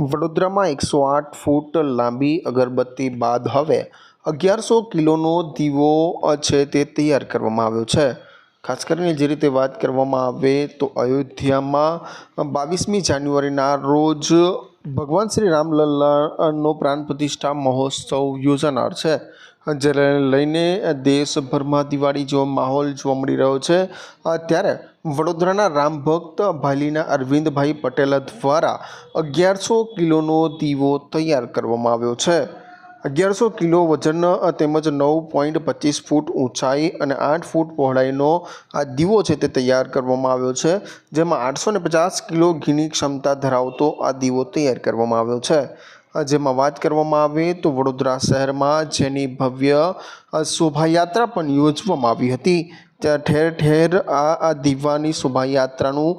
વડોદરામાં એકસો આઠ ફૂટ લાંબી અગરબત્તી બાદ હવે અગિયારસો કિલોનો દીવો છે તે તૈયાર કરવામાં આવ્યો છે. ખાસ કરીને જે રીતે વાત કરવામાં આવે તો અયોધ્યામાં બાવીસમી જાન્યુઆરીના રોજ ભગવાન શ્રી રામલલ્લાનો પ્રાણ પ્રતિષ્ઠા મહોત્સવ યોજાનાર છે, જેને લઈને દેશભરમાં દિવાળી જેવો માહોલ જોવા મળી રહ્યો છે. ત્યારે વડોદરાના રામ ભક્ત ભાલીના અરવિંદભાઈ પટેલ દ્વારા અગિયારસો કિલોનો દીવો તૈયાર કરવામાં આવ્યો છે. અગિયારસો કિલો વજન તેમજ નવ પોઈન્ટ પચીસ ફૂટ ઊંચાઈ અને આઠ ફૂટ પહોળાઈનો આ દીવો છે તે તૈયાર કરવામાં આવ્યો છે, જેમાં આઠસો ને પચાસ કિલો ઘીની ક્ષમતા ધરાવતો આ દીવો તૈયાર કરવામાં આવ્યો છે. જેમાં વાત કરવામાં આવે તો વડોદરા શહેરમાં જેની ભવ્ય શોભાયાત્રા પણ યોજવામાં આવી હતી. ત્યાં ઠેર ઠેર આ દીવાની શોભાયાત્રાનું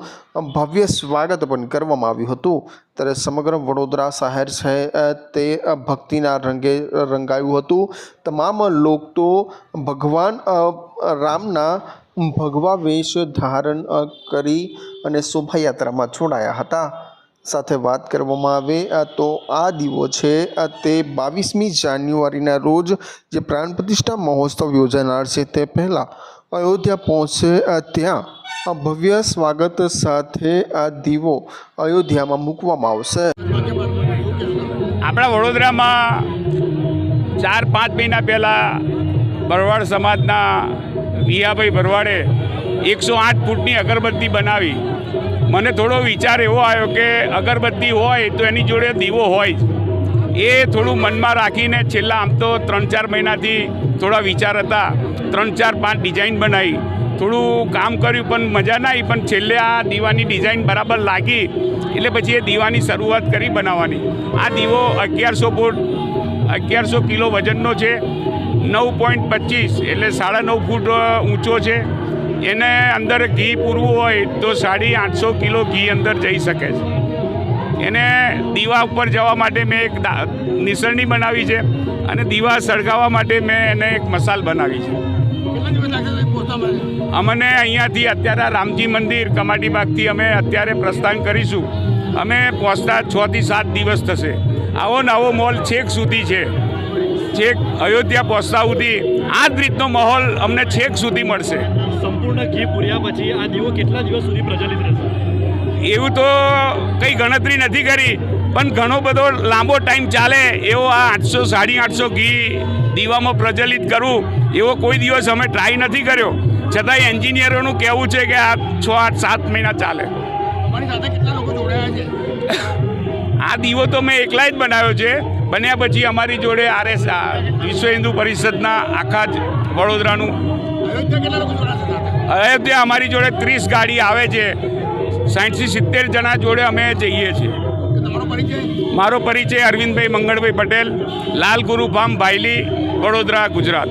ભવ્ય સ્વાગત પણ કરવામાં આવ્યું હતું. ત્યારે સમગ્ર વડોદરા શહેર છે તે ભક્તિના રંગે રંગાયું હતું. તમામ લોકો ભગવાન રામના ભગવા વેશ ધારણ કરી અને શોભાયાત્રામાં જોડાયા હતા. સાથે વાત કરવામાં આવે તો આ દીવો છે તે બાવીસમી જાન્યુઆરીના રોજ જે પ્રાણ પ્રતિષ્ઠા મહોત્સવ યોજાનાર છે તે પહેલાં અયોધ્યા પહોંચશે અ, ત્યાં ભવ્ય સ્વાગત સાથે આ દીવો અયોધ્યામાં મૂકવામાં આવશે. આપણા વડોદરામાં ચાર પાંચ મહિના પહેલાં ભરવાડ સમાજના વિયાભાઈ ભરવાડે એકસો આઠ ફૂટની અગરબત્તી બનાવી. મને થોડો વિચાર એવો આવ્યો કે અગરબત્તી હોય તો એની જોડે દીવો હોય જ. એ થોડું મનમાં રાખીને છેલ્લા આમ તો ત્રણ ચાર મહિનાથી થોડા વિચાર હતા. ત્રણ ચાર પાંચ ડિઝાઇન બનાવી. થોડું કામ કર્યું પણ મજા ના આવી, પણ છેલ્લે આ દીવાની ડિઝાઇન બરાબર લાગી. એટલે પછી એ દીવાની શરૂઆત કરી બનાવવાની. આ દીવો અગિયારસો ફૂટ, અગિયારસો કિલો વજનનો છે. નવ પોઈન્ટ પચીસ એટલે સાડા નવ ફૂટ ઊંચો છે. એને અંદર ઘી પૂરવું હોય તો સાડી આઠસો કિલો ઘી અંદર જઈ શકે છે. એને દીવા ઉપર જવા માટે મેં એક નિસરણી બનાવી છે અને દીવા સળગાવવા માટે મેં એને એક મસાલ બનાવી છે. અમને અહીંયાથી અત્યારે રામજી મંદિર કમાટીબાગથી અમે અત્યારે પ્રસ્થાન કરીશું. અમે પહોંચતા છથી સાત દિવસ થશે. આવો નવો મોલ છેક સુધી છે. છેક અયોધ્યા પહોંચતા સુધી આ જ રીતનો માહોલ અમને છેક સુધી મળશે. સંપૂર્ણ ઘી પૂર્યા પછી આ દીવો કેટલા દિવસ સુધી પ્રચલિત રહેશે? એવું તો કંઈ ગણતરી નથી કરી પણ ઘણો બધો લાંબો ટાઈમ ચાલે એવો આ આઠસો સાડી આઠસો ઘી દીવામાં પ્રજ્વલિત કરવું એવો કોઈ દિવસ અમે ટ્રાય નથી કર્યો. છતાંય એન્જિનિયરોનું કહેવું છે કે આ છ આઠ સાત મહિના ચાલે. આ દીવો તો મેં એકલા જ બનાવ્યો છે. બન્યા પછી અમારી જોડે આરએસ વિશ્વ હિન્દુ પરિષદના આખા જ વડોદરાનું અયોધ્યા અમારી જોડે ત્રીસ ગાડી આવે છે. સાઠથી સિત્તેર જણા જોડે અમે જઈએ છીએ. મારો પરિચય અરવિંદભાઈ મંગળભાઈ પટેલ, લાલ ગુરુ ફાર્મ ભાયલી વડોદરા, ગુજરાત.